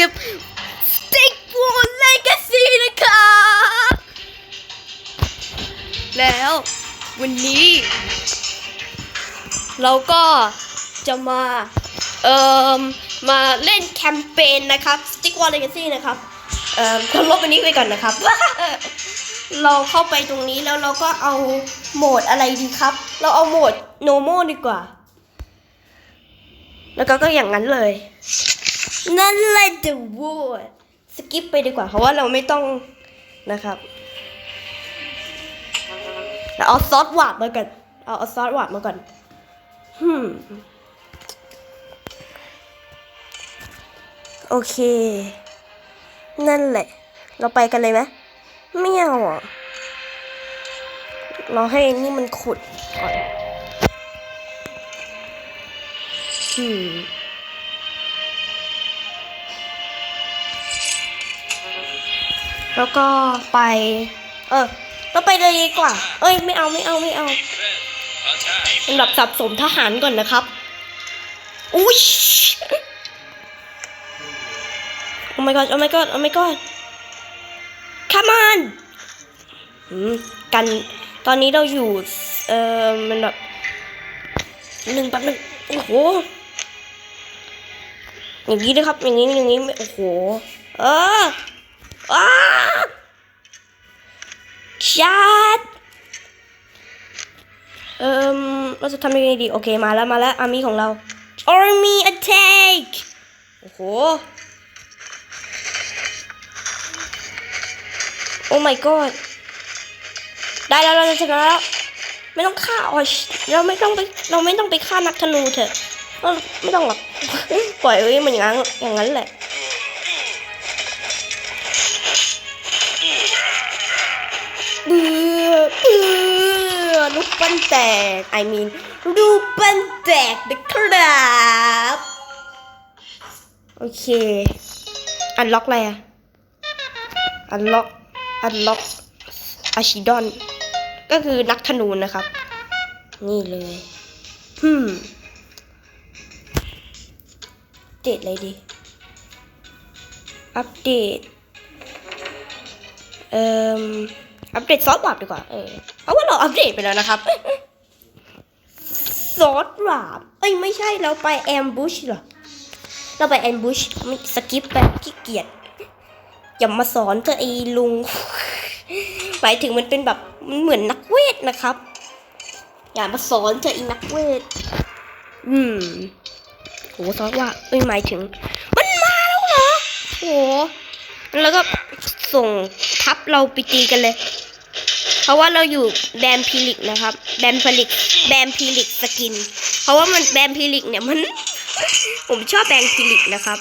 กับ Stick War Legacy นะครับแล้ววันนี้ เราก็จะมา เอ่อ มาเล่นแคมเปญนะครับ Stick War Legacy นะครับ เอ่อทำลบอันนี้ไปก่อนนะครับ เราเข้าไปตรงนี้แล้วเราก็เอาโหมดอะไรดีครับ เราเอาโหมด normal ดีกว่า แล้วก็ก็อย่างนั้นเลย นั่นแหละ the word สกิปไปดีกว่าเพราะว่าเราไม่ต้องนะครับเราเอาซอสหวาดมาก่อนเอาเอาซอสหวาดมาก่อนฮึมโอเค นั่นแหละ เราไปกันเลยไหมไม่เอาอะเราให้นี่มันขุดก่อนอื แล้วก็ไป เออเราไปเลยดีกว่า เอ้ยไม่เอาไม่เอาไม่เอาเป็นแบบสับสมทหารก่อนนะครับ อุ้ยโอ้ my god โอ้ my god โอ้ my god come on กันตอนนี้เราอยู่ เอ่อมันแบบหนึ่งแป๊บหนึ่งโอ้โหอย่างนี้ด้วยครับ อย่างนี้อย่างนี้โอ้โห เออ อ้าชัดเอ่มเราจะทำยังไงดี โอเค มาแล้ว มาแล้ว อาร์มี่ของเรา Army Attack โอ้โห โอ้ my god ได้แล้ว เราจะชนะแล้ว ไม่ต้องฆ่าอ๋อเราไม่ต้องไป เราไม่ต้องไปฆ่านักธนูเถอะ ไม่ต้องหรอก ปล่อยไว้มันอย่างนั้นอย่างนั้นแหละ เบื่อเบื่อลูกปั้นแตก I mean ลูกปั้นแตกนะครับ โอเค อันล็อกอะไรอะอันล็อก อันล็อกอาชิดอน ก็คือนักธนูนะครับ นี่เลยฮึมเดตอะไรดีอัปเดตเอ่อ อัปเดตซอสบาบดีกว่า เออเพราะว่าเราอัปเดตไปแล้วนะครับซอสบาบเอ้ยไม่ใช่เราไปแอมบูชเหรอ เราไปแอมบูชไม่สกิปไปขี้เกียจอย่ามาสอนเธอไอ้ลุง หมายถึงมันเป็นแบบมันเหมือนนักเวทนะครับ อย่ามาสอนเธอไอ้นักเวท อืมโหซอสว่าเอ้ยหมายถึง มันมาแล้วเหรอโห แล้วก็ส่งทัพเราไปตีกันเลย เพราะว่าเราอยู่แบมพิลิกนะครับ แบมพิลิก แบมพิลิกสกิน เพราะว่ามันแบมพิลิกเนี่ยมัน ผมชอบแบมพิลิกนะครับ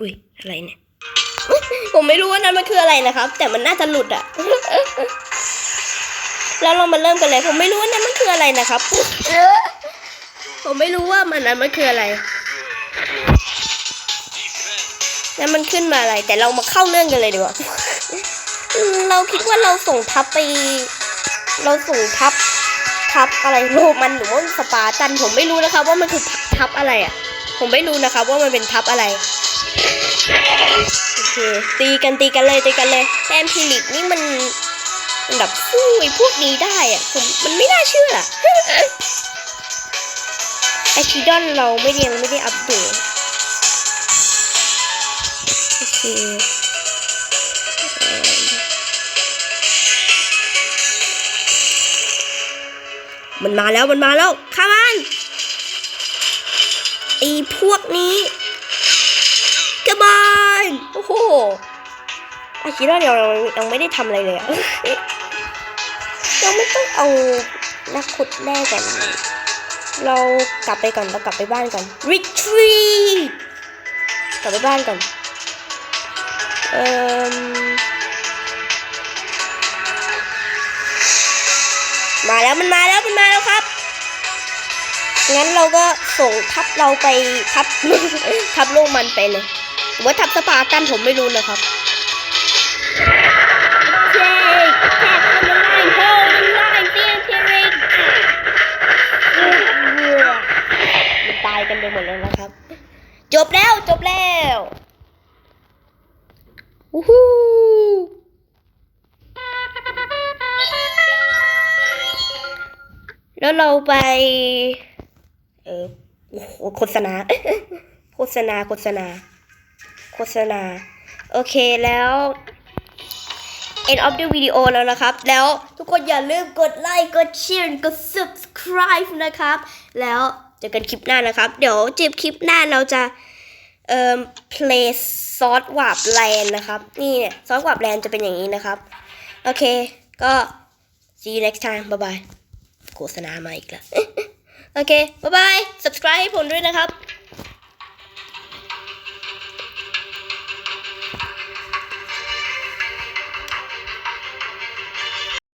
อุ้ยอะไรเนี่ย ผมไม่รู้ว่านั้นมันคืออะไรนะครับ แต่มันน่าจะหลุดอะแล้วเรามาเริ่มกันเลย ผมไม่รู้ว่านั้นมันคืออะไรนะครับ ผมไม่รู้ว่ามันนั้นมันคืออะไรแล้วมันขึ้นมาอะไร แต่เรามาเข้าเรื่องกันเลยดีกว่า เราคิดว่าเราส่งทัพไป เราส่งทัพทัพอะไรโรมันหรือว่าสปาร์ตัน ผมไม่รู้นะครับว่ามันคือทัพอะไรอะผมไม่รู้นะครับว่ามันเป็นทัพอะไร เค ตีกันตีกันเลยตีกันเลยแอมพิลิกนี่มันมันแบบสู้ไอ้พวกนี้ได้อะผมมันไม่น่าเชื่อไอชิดอนเราไม่ได้ยังไม่ได้อัปเดตโอเคมมันมาแล้วมันมาแล้วข้ามันไอพวกนี้ กบอนโอ้โหอาคิดว่าเดี๋ยวเรายังไม่ได้ทำอะไรเลยอะเราไม่ต้องเอานักขุดแร่กัน เรากลับไปก่อน เรากลับไปบ้านก่อน retreat กลับไปบ้านก่อน เอ่มมาแล้วมันมาแล้วมันมาแล้วครับ งั้นเราก็ส่งทัพเราไปทัพทัพโลกมันไปเลย ว่าทัพสปาร์ตันผมไม่รู้นะครับ Tap on the line hold the line fear period มันตายกันไปหมดแล้วนะครับ จบแล้วจบแล้ววู้ฮู้แล้วเราไป เออโอ้โหโฆษณา โฆษณาโฆษณา โฆษณา โอเคแล้ว end of the video แล้วนะครับ แล้วทุกคนอย่าลืมกดไลค์กดแชร์กด subscribe นะครับ แล้วเจอกันคลิปหน้านะครับ เดี๋ยวจ็บคลิปหน้าเราจะเอ่อ play ซอสวาบแลนนะครับ นี่เนี่ยซอสวาบแลนจะเป็นอย่างนี้นะครับ โอเค ก็ see you next time bye bye โฆษณามาอีกแล้ว โอเคบ๊ายบาย subscribe ให้ผมด้วยนะครับ